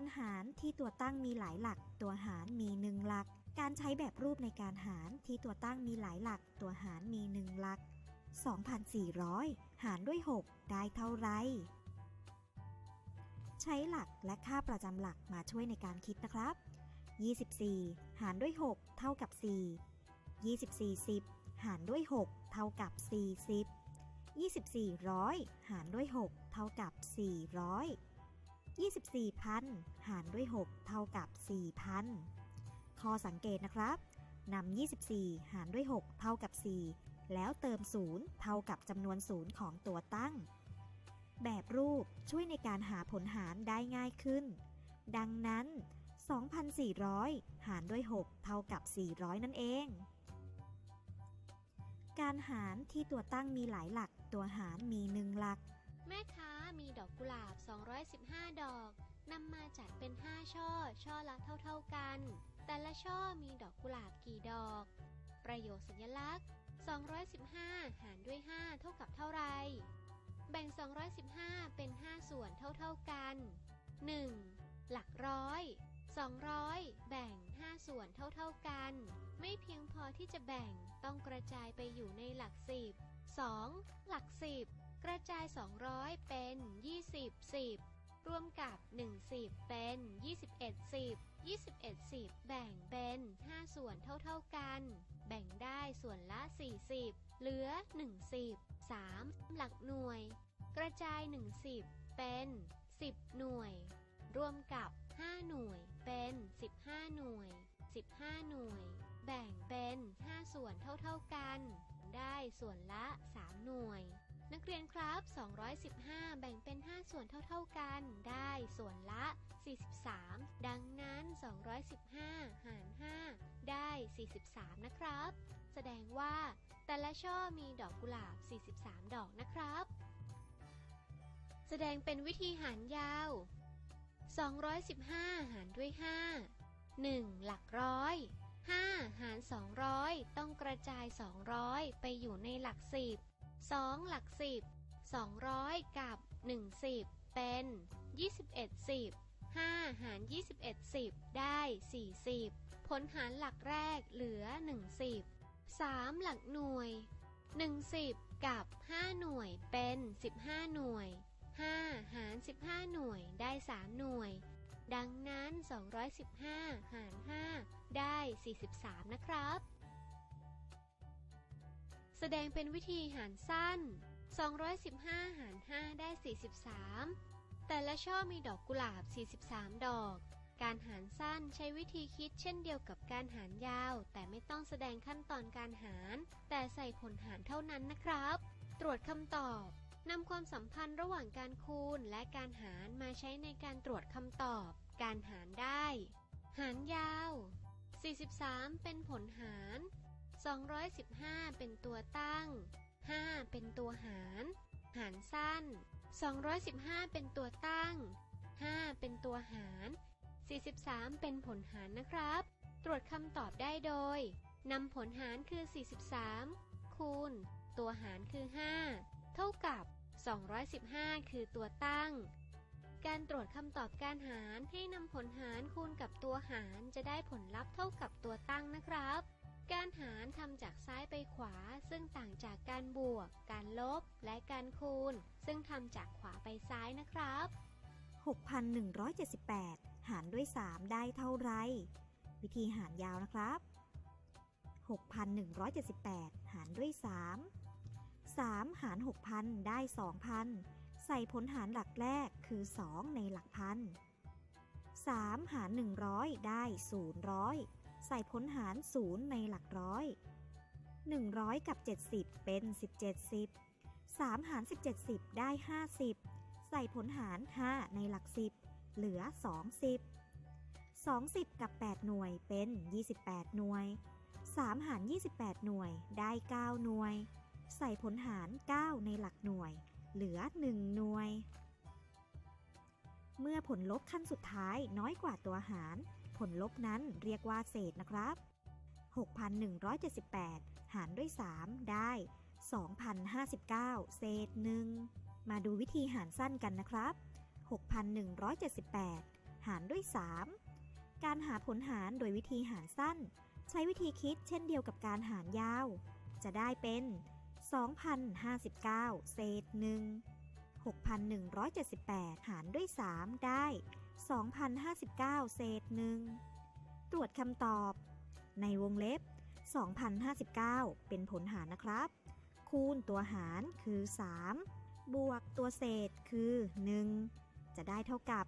การหารที่ตัวตั้งมีหลายหลัก ตัวหารมีหนึ่งหลัก การใช้แบบรูปในการหารที่ตัวตั้งมีหลายหลัก ตัวหารมีหนึ่งหลัก 2,400 หารด้วย 6 ได้เท่าไร ใช้หลักและค่าประจำหลักมาช่วยในการคิดนะครับ 24 หารด้วย 6 เท่ากับ 4 24 10 หารด้วย 6 เท่ากับ 40 24ร้อยหารด้วย 6 เท่ากับ 400 24พันหารด้วย 6 เท่ากับ 4,000 ข้อสังเกตนะครับนำ24 หารด้วย 6 เท่ากับ 4 แล้วเติม 0 เท่ากับจำนวน 0 ของตัวตั้ง แบบรูปช่วยในการหาผลหารได้ง่ายขึ้น ดังนั้น 2,400 หารด้วย 6 เท่ากับ 400 นั่นเอง การหารที่ตัวตั้งมีหลายหลัก ตัวหารมีหนึ่งหลัก แม่ค้ามีดอกกุหลาบ 215 ดอก นำมาจัดเป็น 5 ช่อ ช่อละเท่าๆกัน แต่ละช่อมีดอกกุหลาบกี่ดอก ประโยคสัญลักษณ์ 215 หารด้วย 5 เท่ากับเท่าไร แบ่ง 215 เป็น 5 ส่วนเท่าๆกัน 1. หลักร้อย 200 แบ่ง 5 ส่วนเท่าๆกัน ไม่เพียงพอที่จะแบ่งต้องกระจายไปอยู่ในหลัก10 2. หลัก10 กระจาย 200 เป็น 20 10 รวมกับ1 10 เป็น 21 10 21 10 แบ่งเป็น 5 ส่วนเท่าๆกัน แบ่งได้ส่วนละ 40 เหลือ 1 10 3. หลักหน่วย กระจาย 1 10 เป็น 10 หน่วย รวมกับ 5 หน่วยเป็น 15 หน่วย 15 หน่วย แบ่งเป็น 5 ส่วนเท่าๆกัน ได้ส่วนละ 3 หน่วย นักเรียนครับ 215 แบ่งเป็น 5 ส่วนเท่า ๆกัน ได้ส่วนละ 43 ดังนั้น 215 หาร 5 ได้ 43 นะครับ แสดงว่า แต่ละช่อมีดอกกุหลาบ 43 ดอกนะครับ แสดงเป็นวิธีหารยาว 215 หารด้วย 5 1. หลักร้อย 5 หาร 200 ต้องกระจาย 200 ไปอยู่ในหลัก10 2 หลัก10 200 กับ1 10 เป็น 21 10 5 หาร 21 10 ได้ 40 ผลหารหลักแรกเหลือ 1 10 3 หลักหน่วย 1 10 กับ 5 หน่วยเป็น 15 หน่วย 5 หาร 15 หน่วยได้ 3 หน่วย ดังนั้น 215 หาร 5 ได้ 43 นะครับ แสดงเป็นวิธีหารสั้น 215 หาร 5 ได้ 43 แต่ละช่อมีดอกกุหลาบ 43 ดอก การหารสั้นใช้วิธีคิดเช่นเดียวกับการหารยาว แต่ไม่ต้องแสดงขั้นตอนการหาร แต่ใส่ผลหารเท่านั้นนะครับ ตรวจคำตอบนำความสัมพันธ์ระหว่างการคูณและการหารมาใช้ในการตรวจคำตอบ การหารได้ หารยาว 43 เป็นผลหาร 215 เป็นตัวตั้ง 5 เป็นตัวหาร หารสั้น 215 เป็นตัวตั้ง 5 เป็นตัวหาร 43 เป็นผลหารนะครับ ตรวจคำตอบได้โดยนำผลหารคือ 43 คูณ ตัวหารคือ 5 เท่ากับ 215 คือตัวตั้ง การตรวจคำตอบการหารให้นำผลหารคูณกับตัวหารจะได้ผลลัพธ์เท่ากับตัวตั้งนะครับ การหารทำจากซ้ายไปขวา ซึ่งต่างจากการบวก การลบ และการคูณ ซึ่งทำจากขวาไปซ้ายนะครับ 6,178 หารด้วย 3 ได้เท่าไร วิธีหารยาวนะครับ 6,178 หารด้วย 3 3 หาร 6,000 ได้ 2,000 ใส่ผลหารหลักแรกคือ 2 ในหลักพัน3 หาร 100 ได้ 000 ใส่ผลหาร0ในหลักร้อย 100 กับ 70 เป็น 17 10 3 หาร 17 10 ได้ 50 ใส่ผลหาร 5 ในหลัก 10 เหลือ 20 20 กับ 8 หน่วยเป็น 28 หน่วย 3 หาร 28 หน่วยได้ 9 หน่วย ใส่ผลหาร 9 ในหลักหน่วย เหลือ 1 หน่วย เมื่อผลลบขั้นสุดท้ายน้อยกว่าตัวหาร ผลลบนั้นเรียกว่าเศษนะครับ 6,178 หารด้วย 3 ได้ 2,059 เศษหนึ่งมาดูวิธีหารสั้นกันนะครับ 6,178 หารด้วย 3 การหาผลหารโดยวิธีหารสั้น ใช้วิธีคิดเช่นเดียวกับการหารยาว จะได้เป็น 2,059 เศษ 1 6,178 หารด้วย 3 ได้ 2,059 เศษ1ตรวจคำตอบ ในวงเล็บ 2,059 เป็นผลหารนะครับ คูณตัวหารคือ 3 บวกตัวเศษคือ 1 จะได้เท่ากับ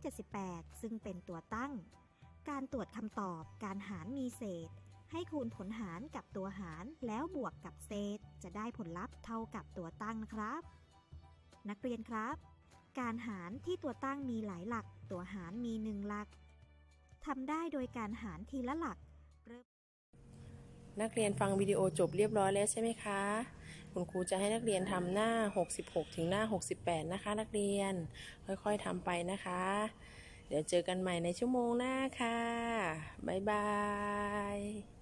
6,178 ซึ่งเป็นตัวตั้ง การตรวจคำตอบการหารมีเศษ ให้คูณผลหารกับตัวหารแล้วบวกกับเศษ จะได้ผลลัพธ์เท่ากับตัวตั้งนะครับ นักเรียนครับ การหารที่ตัวตั้งมีหลายหลัก ตัวหารมีหนึ่งหลักทำได้โดยการหารทีละหลัก นักเรียนฟังวิดีโอจบเรียบร้อยแล้วใช่ไหมคะ คุณครูจะให้นักเรียนทำหน้า 66 ถึงหน้า 68 นะคะ นักเรียน ค่อยๆทำไปนะคะ เดี๋ยวเจอกันใหม่ในชั่วโมงหน้าค่ะ บ๊ายบาย